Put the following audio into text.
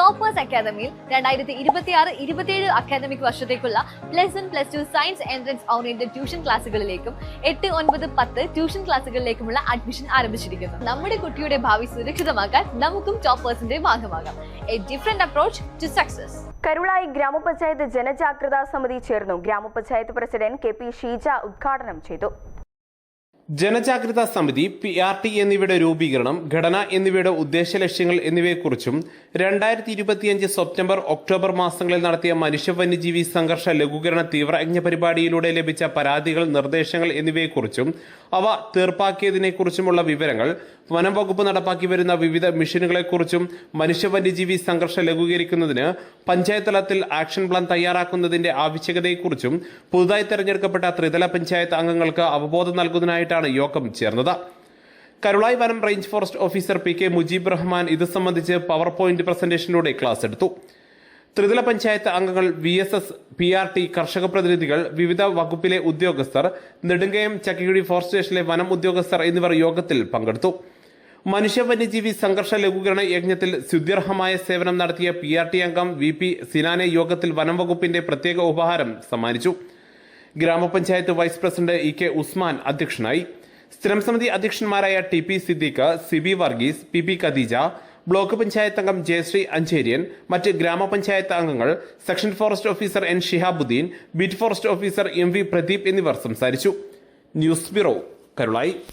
Toppers അക്കാദമിയിൽ രണ്ടായിരത്തി ഇരുപത്തി ആറ് ഇരുപത്തിയേഴ് അക്കാദമിക് വർഷത്തേക്കുള്ള plus one plus two science entrance oriented tuition ക്ലാസ്സുകളിലേക്കും എട്ട് ഒൻപത് പത്ത് ട്യൂഷൻ ക്ലാസ്സുകളിലേക്കുമുള്ള അഡ്മിഷൻ ആരംഭിച്ചിരിക്കുന്നു. നമ്മുടെ കുട്ടിയുടെ ഭാവി സുരക്ഷിതമാക്കാൻ നമുക്കും ടോപ്പേഴ്സിന്റെ ഭാഗമാകാം. A different approach to success Karulai ഗ്രാമപഞ്ചായത്ത് ജനജാഗ്രതാ സമിതി ചേർന്നു. ഗ്രാമപഞ്ചായത്ത് പ്രസിഡന്റ് കെ പി ഷീജ ഉദ്ഘാടനം ചെയ്തു. ജനജാഗ്രതാ സമിതി പി ആർ ടി എന്നിവയുടെ രൂപീകരണം ഘടന എന്നിവയുടെ ഉദ്ദേശ ലക്ഷ്യങ്ങൾ എന്നിവയെക്കുറിച്ചും രണ്ടായിരത്തി ഇരുപത്തിയഞ്ച് സെപ്റ്റംബർ ഒക്ടോബർ മാസങ്ങളിൽ നടത്തിയ മനുഷ്യ വന്യജീവി സംഘർഷ ലഘൂകരണ തീവ്രയജ്ഞ പരിപാടിയിലൂടെ ലഭിച്ച പരാതികൾ നിർദ്ദേശങ്ങൾ എന്നിവയെക്കുറിച്ചും അവ തീർപ്പാക്കിയതിനെക്കുറിച്ചുമുള്ള വിവരങ്ങൾ വനം വകുപ്പ് നടപ്പാക്കി വരുന്ന വിവിധ മിഷനുകളെക്കുറിച്ചും മനുഷ്യ വന്യജീവി സംഘർഷ ലഘൂകരിക്കുന്നതിന് പഞ്ചായത്ത് തലത്തിൽ ആക്ഷൻ പ്ലാൻ തയ്യാറാക്കുന്നതിന്റെ ആവശ്യകതയെക്കുറിച്ചും പുതുതായി തെരഞ്ഞെടുക്കപ്പെട്ട ത്രിതല പഞ്ചായത്ത് അംഗങ്ങൾക്ക് അവബോധം നൽകുന്നതിനായിട്ടാണ് യോഗം ചേർന്നത്. കരുളായി വനം range forest officer P K Mujeeb Rahman ഇത് സംബന്ധിച്ച് പവർ പോയിന്റ് പ്രസന്റേഷനിലൂടെ ക്ലാസ് എടുത്തു. ത്രിതല പഞ്ചായത്ത് അംഗങ്ങൾ V S S P R T കർഷക പ്രതിനിധികൾ വിവിധ വകുപ്പിലെ ഉദ്യോഗസ്ഥർ നെടുങ്കയം ചക്കിക്കുടി ഫോറസ്റ്റ് സ്റ്റേഷനിലെ വനം ഉദ്യോഗസ്ഥർ എന്നിവർ യോഗത്തിൽ പങ്കെടുത്തു. മനുഷ്യ വന്യജീവി സംഘർഷ ലഘൂകരണ യജ്ഞത്തിൽ സ്തുത്യർഹമായ സേവനം നടത്തിയ പി ആർ ടി അംഗം വി പി സിനാനെ യോഗത്തിൽ വനം വകുപ്പിന്റെ പ്രത്യേക ഉപഹാരം സമ്മാനിച്ചു. Grama panchayat vice president E K Usman അധ്യക്ഷനായി. സ്ഥിരം സമിതി അധ്യക്ഷന്മാരായ T P Siddique C B Varghese P P Khadeeja block panchayat അംഗം ജയശ്രീ അഞ്ചേരിയൻ മറ്റ് ഗ്രാമപഞ്ചായത്ത് അംഗങ്ങൾ section forest officer N Shihabuddin beat forest officer M V Pradeep എന്നിവർ സംസാരിച്ചു. News bureau Karulayi.